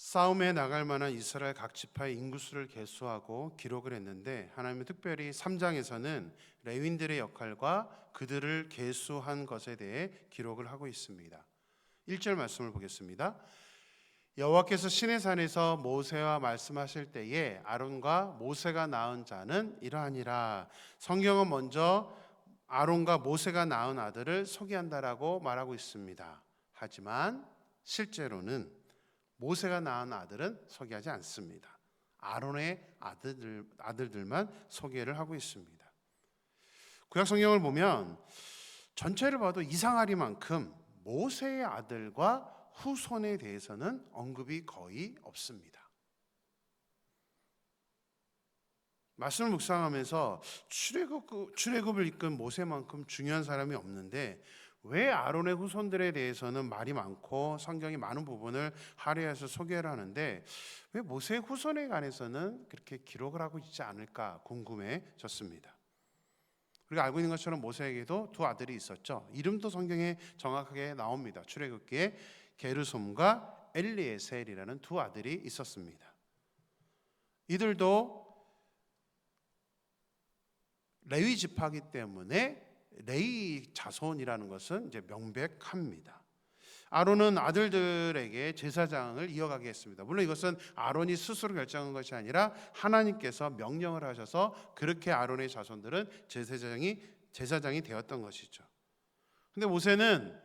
싸움에 나갈 만한 이스라엘 각 지파의 인구수를 계수하고 기록을 했는데 하나님은 특별히 3장에서는 레윈들의 역할과 그들을 계수한 것에 대해 기록을 하고 있습니다. 1절 말씀을 보겠습니다. 여호와께서 신의 산에서 모세와 말씀하실 때에 아론과 모세가 낳은 자는 이러하니라. 성경은 먼저 아론과 모세가 낳은 아들을 소개한다라고 말하고 있습니다. 하지만 실제로는 모세가 낳은 아들은 소개하지 않습니다. 아론의 아들들, 아들들만 소개를 하고 있습니다. 구약 성경을 보면 전체를 봐도 이상하리만큼 모세의 아들과 후손에 대해서는 언급이 거의 없습니다. 말씀을 묵상하면서 출애굽 출애굽을 이끈 모세만큼 중요한 사람이 없는데 왜 아론의 후손들에 대해서는 말이 많고 성경이 많은 부분을 할애해서 소개를 하는데 왜 모세의 후손에 관해서는 그렇게 기록을 하고 있지 않을까 궁금해졌습니다. 우리가 알고 있는 것처럼 모세에게도 두 아들이 있었죠. 이름도 성경에 정확하게 나옵니다. 출애굽기에 게르솜과 엘리에셀이라는 두 아들이 있었습니다. 이들도 레위 지파기 때문에 레위 자손이라는 것은 이제 명백합니다. 아론은 아들들에게 제사장을 이어가게 했습니다. 물론 이것은 아론이 스스로 결정한 것이 아니라 하나님께서 명령을 하셔서 그렇게 아론의 자손들은 제사장이 제사장이 되었던 것이죠. 근데 모세는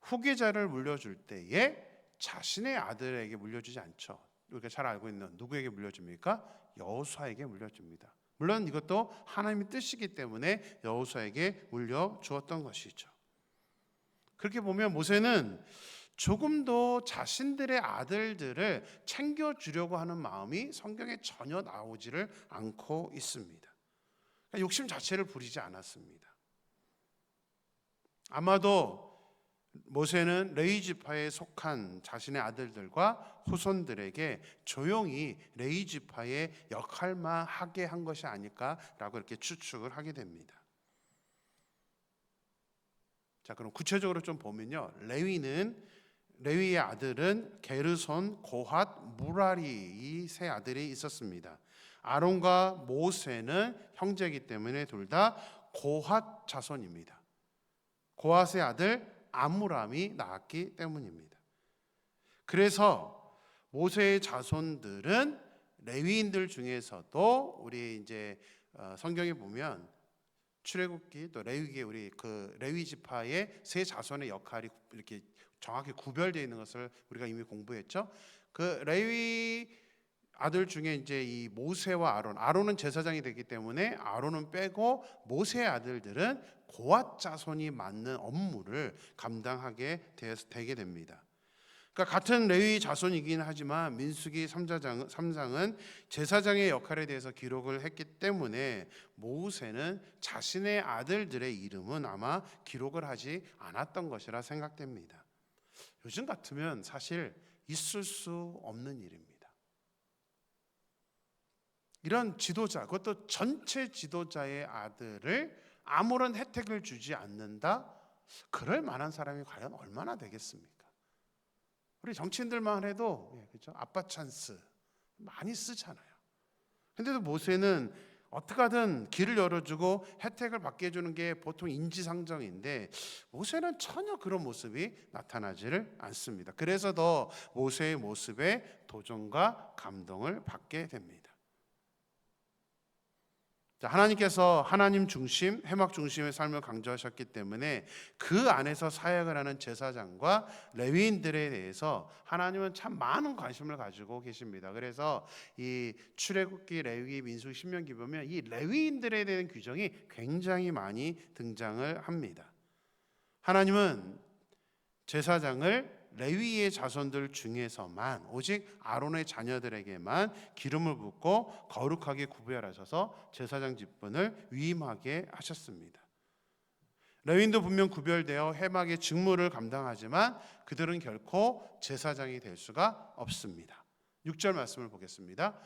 후계자를 물려줄 때에 자신의 아들에게 물려주지 않죠. 우리가 잘 알고 있는 누구에게 물려줍니까? 여호수아에게 물려줍니다. 물론 이것도 하나님의 뜻이기 때문에 여호수아에게 물려 주었던 것이죠. 그렇게 보면 모세는 조금도 자신들의 아들들을 챙겨 주려고 하는 마음이 성경에 전혀 나오지를 않고 있습니다. 그러니까 욕심 자체를 부리지 않았습니다. 아마도 모세는 레위 지파에 속한 자신의 아들들과 후손들에게 조용히 레위 지파의 역할만 하게 한 것이 아닐까라고 이렇게 추측을 하게 됩니다. 자, 그럼 구체적으로 좀 보면요. 레위는 레위의 아들은 게르손, 고핫, 무라리 이 세 아들이 있었습니다. 아론과 모세는 형제이기 때문에 둘 다 고핫 자손입니다. 고핫의 아들 아므람이 낳았기 때문입니다. 그래서 모세의 자손들은 레위인들 중에서도 우리 이제 어, 성경에 보면 출애굽기 또 레위기 우리 그 레위 지파의 세 자손의 역할이 이렇게 정확히 구별되어 있는 것을 우리가 이미 공부했죠. 그 레위 아들 중에 이제 이 모세와 아론, 아론은 제사장이 되기 때문에 아론은 빼고 모세의 아들들은 고앗 자손이 맡는 업무를 감당하게 되게 됩니다. 그러니까 같은 레위 자손이긴 하지만 민수기 3장, 3장은 제사장의 역할에 대해서 기록을 했기 때문에 모세는 자신의 아들들의 이름은 아마 기록을 하지 않았던 것이라 생각됩니다. 요즘 같으면 사실 있을 수 없는 일입니다. 이런 지도자, 그것도 전체 지도자의 아들을 아무런 혜택을 주지 않는다? 그럴 만한 사람이 과연 얼마나 되겠습니까? 우리 정치인들만 해도 예, 그렇죠? 아빠 찬스 많이 쓰잖아요. 근데도 모세는 어떻게든 길을 열어주고 혜택을 받게 해주는 게 보통 인지상정인데 모세는 전혀 그런 모습이 나타나지를 않습니다. 그래서 더 모세의 모습에 도전과 감동을 받게 됩니다. 하나님께서 하나님 중심, 해막 중심의 삶을 강조하셨기 때문에 그 안에서 사역을 하는 제사장과 레위인들에 대해서 하나님은 참 많은 관심을 가지고 계십니다. 그래서 이 출애굽기, 레위, 민수기, 신명기 보면 이 레위인들에 대한 규정이 굉장히 많이 등장을 합니다. 하나님은 제사장을 레위의 자손들 중에서만 오직 아론의 자녀들에게만 기름을 붓고 거룩하게 구별하셔서 제사장 직분을 위임하게 하셨습니다. 레위인도 분명 구별되어 해막의 직무를 감당하지만 그들은 결코 제사장이 될 수가 없습니다. 6절 말씀을 보겠습니다.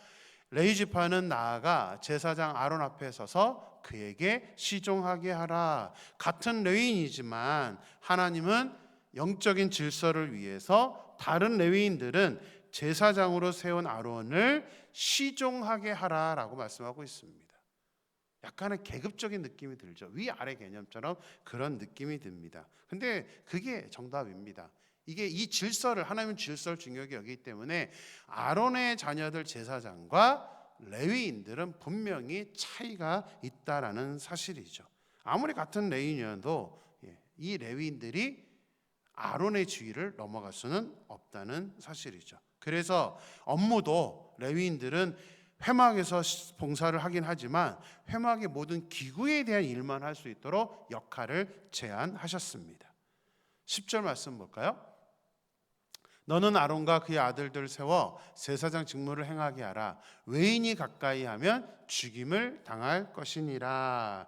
레위 지파는 나아가 제사장 아론 앞에 서서 그에게 시종하게 하라. 같은 레위인이지만 하나님은 영적인 질서를 위해서 다른 레위인들은 제사장으로 세운 아론을 시종하게 하라라고 말씀하고 있습니다. 약간의 계급적인 느낌이 들죠. 위아래 개념처럼 그런 느낌이 듭니다. 근데 그게 정답입니다. 이게 이 질서를 하나님 질서를 중요하게 여기기 때문에 아론의 자녀들 제사장과 레위인들은 분명히 차이가 있다라는 사실이죠. 아무리 같은 레위인이어도 예, 이 레위인들이 아론의 주의를 넘어갈 수는 없다는 사실이죠. 그래서 업무도 레위인들은 회막에서 봉사를 하긴 하지만 회막의 모든 기구에 대한 일만 할 수 있도록 역할을 제안하셨습니다. 10절 말씀 볼까요? 너는 아론과 그의 아들들 세워 제사장 직무를 행하게 하라. 외인이 가까이 하면 죽임을 당할 것이니라.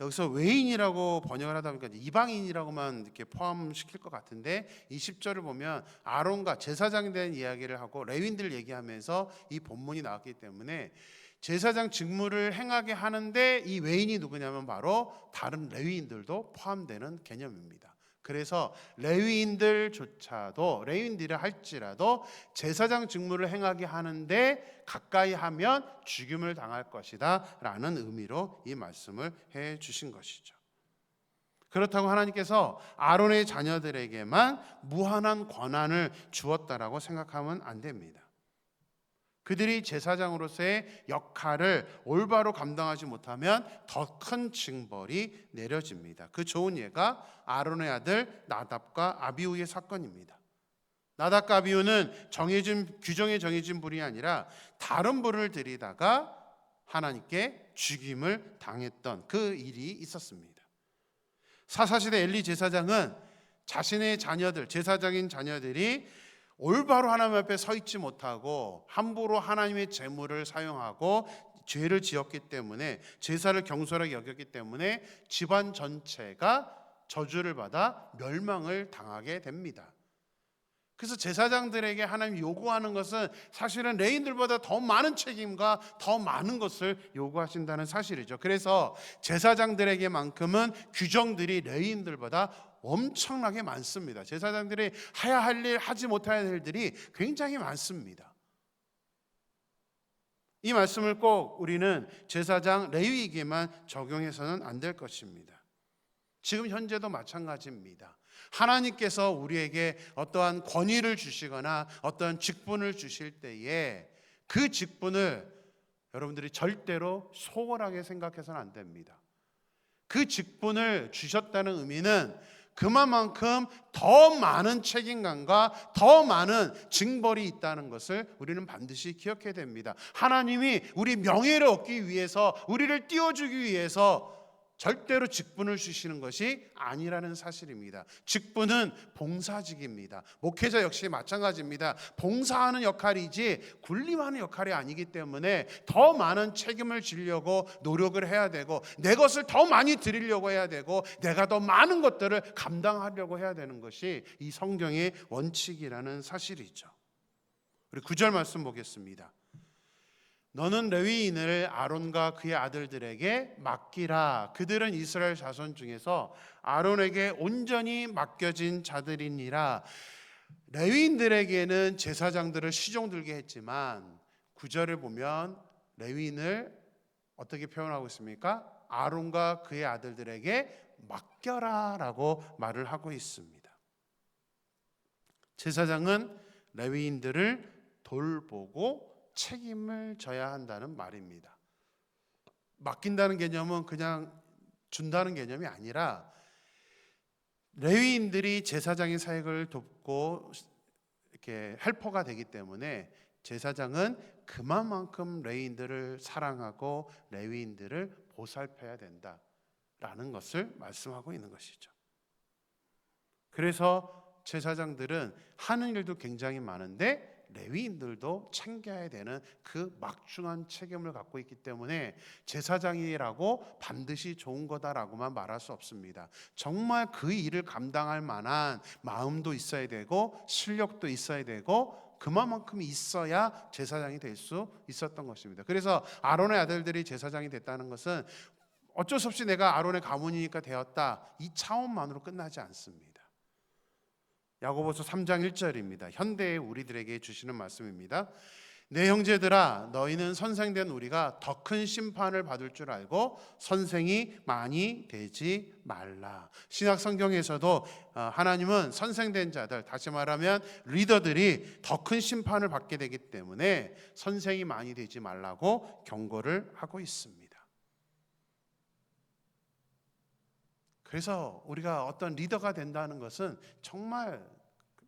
여기서 외인이라고 번역을 하다 보니까 이방인이라고만 이렇게 포함시킬 것 같은데 이 10절을 보면 아론과 제사장에 대한 이야기를 하고 레윈들 얘기하면서 이 본문이 나왔기 때문에 제사장 직무를 행하게 하는데 이 외인이 누구냐면 바로 다른 레위인들도 포함되는 개념입니다. 그래서 레위인들조차도 레위인들이 할지라도 제사장 직무를 행하게 하는데 가까이 하면 죽임을 당할 것이다라는 의미로 이 말씀을 해 주신 것이죠. 그렇다고 하나님께서 아론의 자녀들에게만 무한한 권한을 주었다라고 생각하면 안 됩니다. 그들이 제사장으로서의 역할을 올바로 감당하지 못하면 더 큰 징벌이 내려집니다. 그 좋은 예가 아론의 아들 나답과 아비우의 사건입니다. 나답과 아비우는 정해진 규정에 정해진 불이 아니라 다른 불을 들이다가 하나님께 죽임을 당했던 그 일이 있었습니다. 사사시대 엘리 제사장은 자신의 자녀들 제사장인 자녀들이 올바로 하나님 앞에 서 있지 못하고 함부로 하나님의 재물을 사용하고 죄를 지었기 때문에 제사를 경솔하게 여겼기 때문에 집안 전체가 저주를 받아 멸망을 당하게 됩니다. 그래서 제사장들에게 하나님 요구하는 것은 사실은 레인들보다 더 많은 책임과 더 많은 것을 요구하신다는 사실이죠. 그래서 제사장들에게만큼은 규정들이 레인들보다 엄청나게 많습니다. 제사장들이 해야 할 일, 하지 못해야 할 일들이 굉장히 많습니다. 이 말씀을 꼭 우리는 제사장 레위에게만 적용해서는 안 될 것입니다. 지금 현재도 마찬가지입니다. 하나님께서 우리에게 어떠한 권위를 주시거나 어떠한 직분을 주실 때에 그 직분을 여러분들이 절대로 소홀하게 생각해서는 안 됩니다. 그 직분을 주셨다는 의미는 그만큼 더 많은 책임감과 더 많은 징벌이 있다는 것을 우리는 반드시 기억해야 됩니다. 하나님이 우리 명예를 얻기 위해서 우리를 띄워주기 위해서 절대로 직분을 주시는 것이 아니라는 사실입니다. 직분은 봉사직입니다. 목회자 역시 마찬가지입니다. 봉사하는 역할이지 군림하는 역할이 아니기 때문에 더 많은 책임을 지려고 노력을 해야 되고 내 것을 더 많이 드리려고 해야 되고 내가 더 많은 것들을 감당하려고 해야 되는 것이 이 성경의 원칙이라는 사실이죠. 우리 구절 말씀 보겠습니다. 너는 레위인을 아론과 그의 아들들에게 맡기라. 그들은 이스라엘 자손 중에서 아론에게 온전히 맡겨진 자들이니라. 레위인들에게는 제사장들을 시종 들게 했지만 구절을 보면 레위인을 어떻게 표현하고 있습니까? 아론과 그의 아들들에게 맡겨라라고 말을 하고 있습니다. 제사장은 레위인들을 돌보고 책임을 져야 한다는 말입니다. 맡긴다는 개념은 그냥 준다는 개념이 아니라 레위인들이 제사장의 사역을 돕고 이렇게 헬퍼가 되기 때문에 제사장은 그만큼 레위인들을 사랑하고 레위인들을 보살펴야 된다라는 것을 말씀하고 있는 것이죠. 그래서 제사장들은 하는 일도 굉장히 많은데 레위인들도 챙겨야 되는 그 막중한 책임을 갖고 있기 때문에 제사장이라고 반드시 좋은 거다라고만 말할 수 없습니다. 정말 그 일을 감당할 만한 마음도 있어야 되고 실력도 있어야 되고 그만큼 있어야 제사장이 될 수 있었던 것입니다. 그래서 아론의 아들들이 제사장이 됐다는 것은 어쩔 수 없이 내가 아론의 가문이니까 되었다 이 차원만으로 끝나지 않습니다. 야고보서 3장 1절입니다. 현대의 우리들에게 주시는 말씀입니다. 내 형제들아 너희는 선생된 우리가 더 큰 심판을 받을 줄 알고 선생이 많이 되지 말라. 신약 성경에서도 어, 하나님은 선생된 자들 다시 말하면 리더들이 더 큰 심판을 받게 되기 때문에 선생이 많이 되지 말라고 경고를 하고 있습니다. 그래서 우리가 어떤 리더가 된다는 것은 정말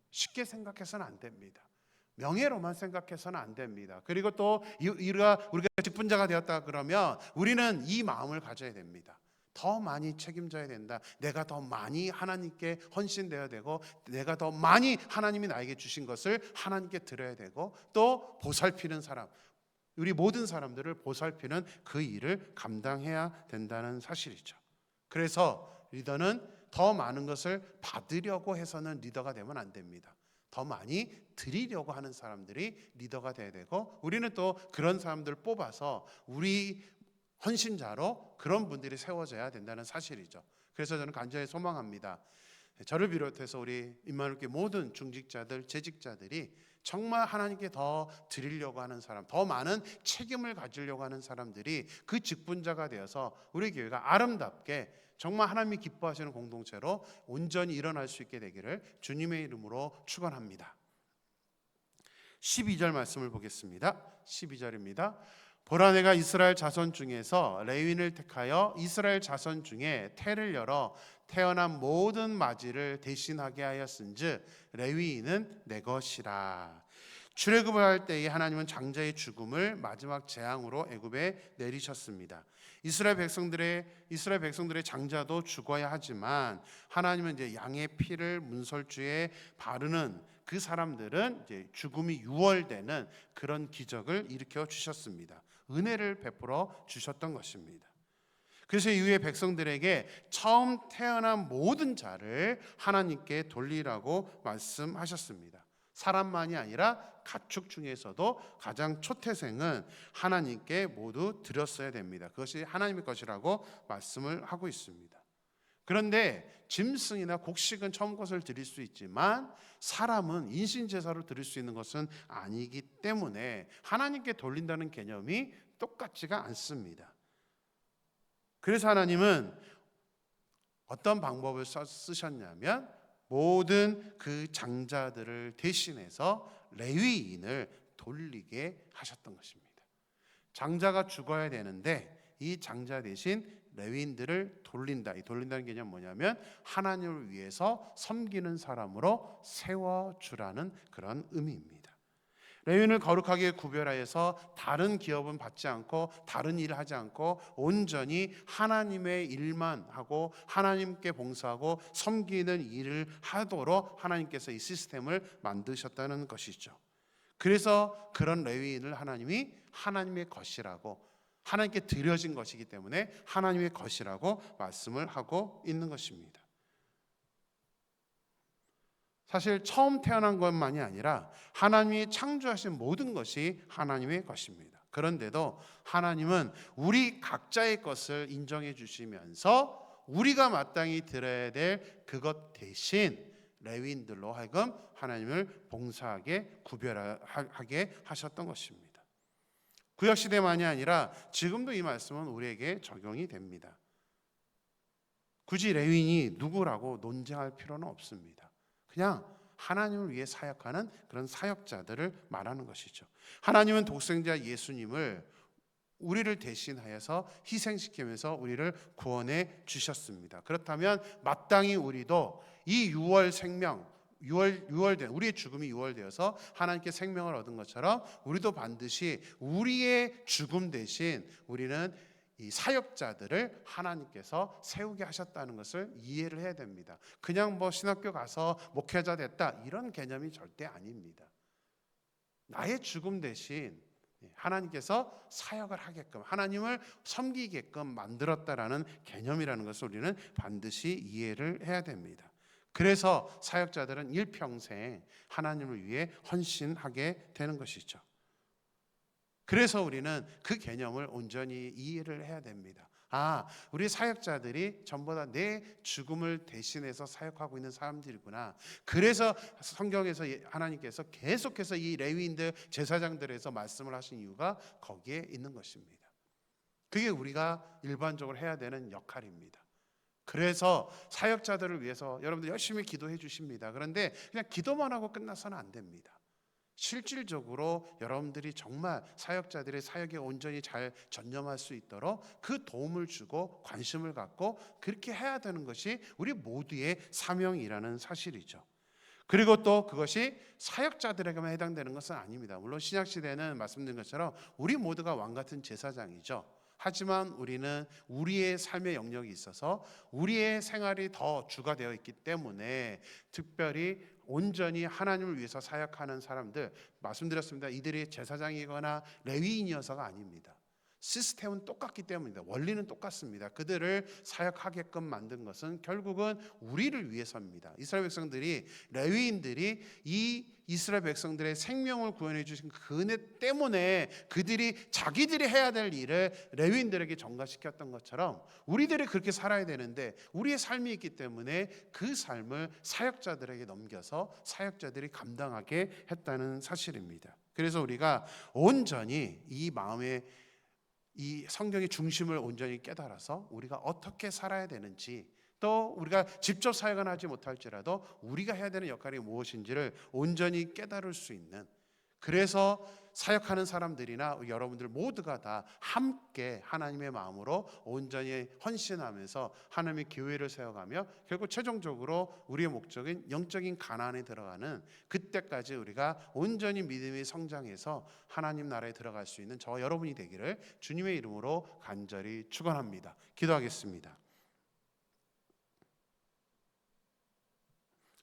쉽게 생각해서는 안 됩니다. 명예로만 생각해서는 안 됩니다. 그리고 또 이- 우리가 우리가 직분자가 되었다 그러면 우리는 이 마음을 가져야 됩니다. 더 많이 책임져야 된다. 내가 더 많이 하나님께 헌신되어야 되고 내가 더 많이 하나님이 나에게 주신 것을 하나님께 드려야 되고 또 보살피는 사람 우리 모든 사람들을 보살피는 그 일을 감당해야 된다는 사실이죠. 그래서 리더는 더 많은 것을 받으려고 해서는 리더가 되면 안 됩니다. 더 많이 드리려고 하는 사람들이 리더가 돼야 되고 우리는 또 그런 사람들 뽑아서 우리 헌신자로 그런 분들이 세워져야 된다는 사실이죠. 그래서 저는 간절히 소망합니다. 저를 비롯해서 우리 임마누엘교 모든 중직자들, 재직자들이 정말 하나님께 더 드리려고 하는 사람, 더 많은 책임을 가지려고 하는 사람들이 그 직분자가 되어서 우리 교회가 아름답게 정말 하나님이 기뻐하시는 공동체로 온전히 일어날 수 있게 되기를 주님의 이름으로 축원합니다. 12절 말씀을 보겠습니다. 12절입니다. 보라 내가 이스라엘 자손 중에서 레윈을 택하여 이스라엘 자손 중에 태를 열어 태어난 모든 마지를 대신하게 하였은즉 레위인은 내 것이라. 출애굽을 할 때에 하나님은 장자의 죽음을 마지막 재앙으로 애굽에 내리셨습니다. 이스라엘 백성들의 이스라엘 백성들의 장자도 죽어야 하지만 하나님은 이제 양의 피를 문설주에 바르는 그 사람들은 이제 죽음이 유월되는 그런 기적을 일으켜 주셨습니다. 은혜를 베풀어 주셨던 것입니다. 그래서 이후에 백성들에게 처음 태어난 모든 자를 하나님께 돌리라고 말씀하셨습니다. 사람만이 아니라 가축 중에서도 가장 초태생은 하나님께 모두 드렸어야 됩니다. 그것이 하나님의 것이라고 말씀을 하고 있습니다. 그런데 짐승이나 곡식은 처음 것을 드릴 수 있지만 사람은 인신 제사로 드릴 수 있는 것은 아니기 때문에 하나님께 돌린다는 개념이 똑같지가 않습니다. 그래서 하나님은 어떤 방법을 쓰셨냐면 모든 그 장자들을 대신해서 레위인을 돌리게 하셨던 것입니다. 장자가 죽어야 되는데 이 장자 대신 레위인들을 돌린다. 이 돌린다는 개념 뭐냐면 하나님을 위해서 섬기는 사람으로 세워 주라는 그런 의미입니다. 레위인을 거룩하게 구별하여서 다른 기업은 받지 않고 다른 일을 하지 않고 온전히 하나님의 일만 하고 하나님께 봉사하고 섬기는 일을 하도록 하나님께서 이 시스템을 만드셨다는 것이죠. 그래서 그런 레위인을 하나님이 하나님의 것이라고 하나님께 드려진 것이기 때문에 하나님의 것이라고 말씀을 하고 있는 것입니다. 사실 처음 태어난 것만이 아니라 하나님이 창조하신 모든 것이 하나님의 것입니다. 그런데도 하나님은 우리 각자의 것을 인정해 주시면서 우리가 마땅히 들어야 될 그것 대신 레위인들로 하여금 하나님을 봉사하게 구별하게 하셨던 것입니다. 구약 시대만이 아니라 지금도 이 말씀은 우리에게 적용이 됩니다. 굳이 레위인이 누구라고 논쟁할 필요는 없습니다. 그냥 하나님을 위해 사역하는 그런 사역자들을 말하는 것이죠. 하나님은 독생자 예수님을 우리를 대신하여서 희생시키면서 우리를 구원해 주셨습니다. 그렇다면 마땅히 우리도 이 유월 생명 유월 유월된 우리의 죽음이 유월되어서 하나님께 생명을 얻은 것처럼 우리도 반드시 우리의 죽음 대신 우리는 이 사역자들을 하나님께서 세우게 하셨다는 것을 이해를 해야 됩니다. 그냥 뭐 신학교 가서 목회자 됐다 이런 개념이 절대 아닙니다. 나의 죽음 대신 하나님께서 사역을 하게끔 하나님을 섬기게끔 만들었다라는 개념이라는 것을 우리는 반드시 이해를 해야 됩니다. 그래서 사역자들은 일평생 하나님을 위해 헌신하게 되는 것이죠. 그래서 우리는 그 개념을 온전히 이해를 해야 됩니다. 아, 우리 사역자들이 전부 다 내 죽음을 대신해서 사역하고 있는 사람들이구나. 그래서 성경에서 예- 하나님께서 계속해서 이 레위인들 제사장들에서 말씀을 하신 이유가 거기에 있는 것입니다. 그게 우리가 일반적으로 해야 되는 역할입니다. 그래서 사역자들을 위해서 여러분들 열심히 기도해 주십니다. 그런데 그냥 기도만 하고 끝나서는 안 됩니다. 실질적으로 여러분들이 정말 사역자들의 사역에 온전히 잘 전념할 수 있도록 그 도움을 주고 관심을 갖고 그렇게 해야 되는 것이 우리 모두의 사명이라는 사실이죠. 그리고 또 그것이 사역자들에게만 해당되는 것은 아닙니다. 물론 신약 시대는 말씀드린 것처럼 우리 모두가 왕 같은 제사장이죠. 하지만 우리는 우리의 삶의 영역이 있어서 우리의 생활이 더 주가 되어 있기 때문에 특별히 온전히 하나님을 위해서 사역하는 사람들 말씀드렸습니다. 이들이 제사장이거나 레위인이어서가 아닙니다. 시스템은 똑같기 때문입니다. 원리는 똑같습니다. 그들을 사역하게끔 만든 것은 결국은 우리를 위해서입니다. 이스라엘 백성들이 레위인들이 이 이스라엘 백성들의 생명을 구원해 주신 그 은혜 때문에 그들이 자기들이 해야 될 일을 레위인들에게 전가시켰던 것처럼 우리들이 그렇게 살아야 되는데 우리의 삶이 있기 때문에 그 삶을 사역자들에게 넘겨서 사역자들이 감당하게 했다는 사실입니다. 그래서 우리가 온전히 이 마음의 이 성경의 중심을 온전히 깨달아서 우리가 어떻게 살아야 되는지 또 우리가 직접 사역은 하지 못할지라도 우리가 해야 되는 역할이 무엇인지를 온전히 깨달을 수 있는 그래서 사역하는 사람들이나 여러분들 모두가 다 함께 하나님의 마음으로 온전히 헌신하면서 하나님의 교회를 세워가며 결국 최종적으로 우리의 목적인 영적인 가난에 들어가는 그때까지 우리가 온전히 믿음이 성장해서 하나님 나라에 들어갈 수 있는 저 여러분이 되기를 주님의 이름으로 간절히 축원합니다. 기도하겠습니다.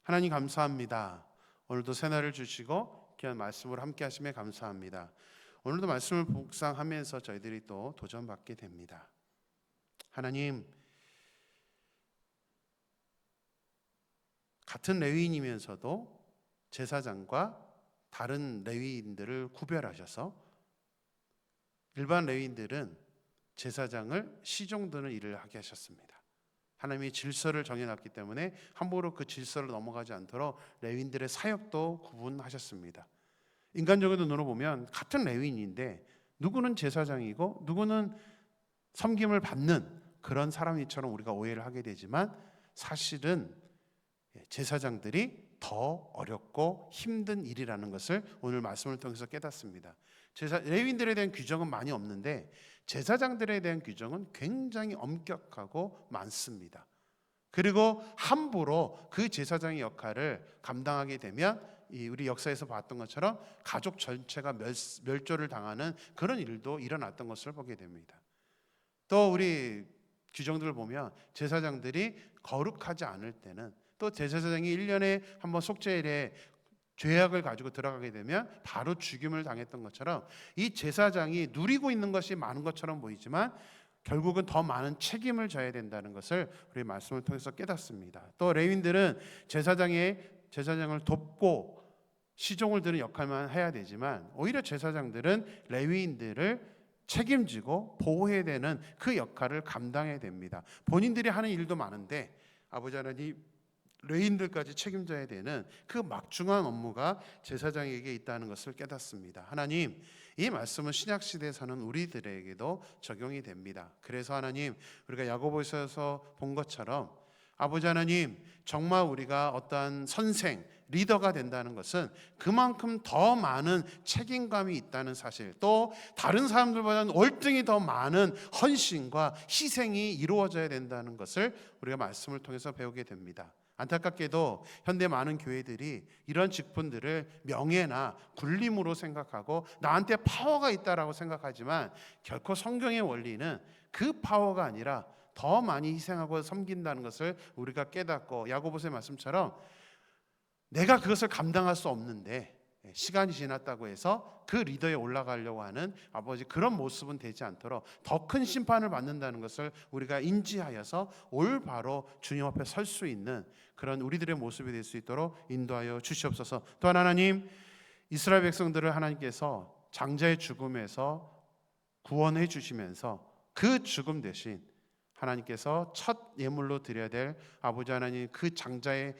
하나님 감사합니다. 오늘도 새날을 주시고 귀한 말씀을 함께 하심에 감사합니다. 오늘도 말씀을 묵상하면서 저희들이 또 도전받게 됩니다. 하나님 같은 레위인이면서도 제사장과 다른 레위인들을 구별하셔서 일반 레위인들은 제사장을 시종드는 일을 하게 하셨습니다. 하나님이 질서를 정해놨기 때문에 함부로 그 질서를 넘어가지 않도록 레윈들의 사역도 구분하셨습니다. 인간적인 눈으로 보면 같은 레윈인데 누구는 제사장이고 누구는 섬김을 받는 그런 사람이처럼 우리가 오해를 하게 되지만 사실은 제사장들이 더 어렵고 힘든 일이라는 것을 오늘 말씀을 통해서 깨닫습니다. 제사 레윈들에 대한 규정은 많이 없는데 제사장들에 대한 규정은 굉장히 엄격하고 많습니다. 그리고 함부로 그 제사장의 역할을 감당하게 되면 이 우리 역사에서 봤던 것처럼 가족 전체가 멸, 멸조를 당하는 그런 일도 일어났던 것을 보게 됩니다. 또 우리 규정들을 보면 제사장들이 거룩하지 않을 때는 또 제사장이 1년에 한번 속죄일에 죄악을 가지고 들어가게 되면 바로 죽임을 당했던 것처럼 이 제사장이 누리고 있는 것이 많은 것처럼 보이지만 결국은 더 많은 책임을 져야 된다는 것을 우리 말씀을 통해서 깨닫습니다. 또 레윈들은 제사장의 제사장을 돕고 시종을 드는 역할만 해야 되지만 오히려 제사장들은 레위인들을 책임지고 보호해야 되는 그 역할을 감당해야 됩니다. 본인들이 하는 일도 많은데 아버지 하나님 레인들까지 책임져야 되는 그 막중한 업무가 제사장에게 있다는 것을 깨닫습니다. 하나님, 이 말씀은 신약 시대에서는 우리들에게도 적용이 됩니다. 그래서 하나님, 우리가 야고보서에서 본 것처럼 아버지 하나님, 정말 우리가 어떠한 선생, 리더가 된다는 것은 그만큼 더 많은 책임감이 있다는 사실, 또 다른 사람들보다는 월등히 더 많은 헌신과 희생이 이루어져야 된다는 것을 우리가 말씀을 통해서 배우게 됩니다. 안타깝게도 현대 많은 교회들이 이런 직분들을 명예나 굴림으로 생각하고 나한테 파워가 있다라고 생각하지만 결코 성경의 원리는 그 파워가 아니라 더 많이 희생하고 섬긴다는 것을 우리가 깨닫고 야고보서의 말씀처럼 내가 그것을 감당할 수 없는데 예, 시간이 지났다고 해서 그 리더에 올라가려고 하는 아버지 그런 모습은 되지 않도록 더 큰 심판을 받는다는 것을 우리가 인지하여서 올바로 주님 앞에 설 수 있는 그런 우리들의 모습이 될 수 있도록 인도하여 주시옵소서. 또한 하나님 이스라엘 백성들을 하나님께서 장자의 죽음에서 구원해 주시면서 그 죽음 대신 하나님께서 첫 예물로 드려야 될 아버지 하나님 그 장자의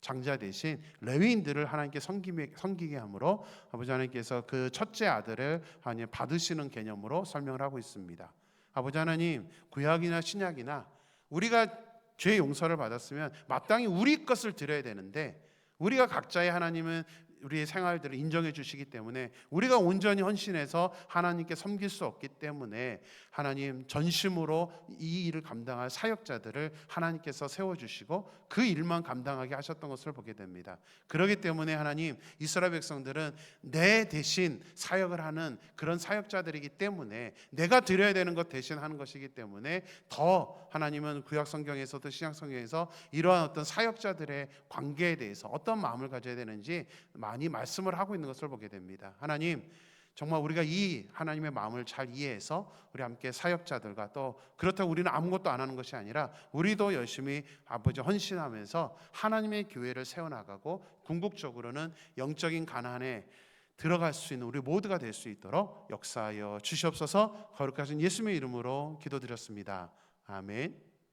장자 대신 레위인들을 하나님께 섬기게, 섬기게 함으로 아버지 하나님께서 그 첫째 아들을 하나님 받으시는 개념으로 설명을 하고 있습니다. 아버지 하나님 구약이나 신약이나 우리가 죄 용서를 받았으면 마땅히 우리 것을 드려야 되는데 우리가 각자의 하나님은 우리의 생활들을 인정해 주시기 때문에 우리가 온전히 헌신해서 하나님께 섬길 수 없기 때문에 하나님 전심으로 이 일을 감당할 사역자들을 하나님께서 세워 주시고 그 일만 감당하게 하셨던 것을 보게 됩니다. 그렇기 때문에 하나님 이스라엘 백성들은 내 대신 사역을 하는 그런 사역자들이기 때문에 내가 드려야 되는 것 대신 하는 것이기 때문에 더 하나님은 구약 성경에서도 신약 성경에서 이러한 어떤 사역자들의 관계에 대해서 어떤 마음을 가져야 되는지 많이 말씀을 하고 있는 것을 보게 됩니다. 하나님 정말 우리가 이 하나님의 마음을 잘 이해해서 우리 함께 사역자들과 또 그렇다고 우리는 아무것도 안 하는 것이 아니라 우리도 열심히 아버지 헌신하면서 하나님의 교회를 세워나가고 궁극적으로는 영적인 가난에 들어갈 수 있는 우리 모두가 될 수 있도록 역사하여 주시옵소서 거룩하신 예수님의 이름으로 기도드렸습니다. 아멘.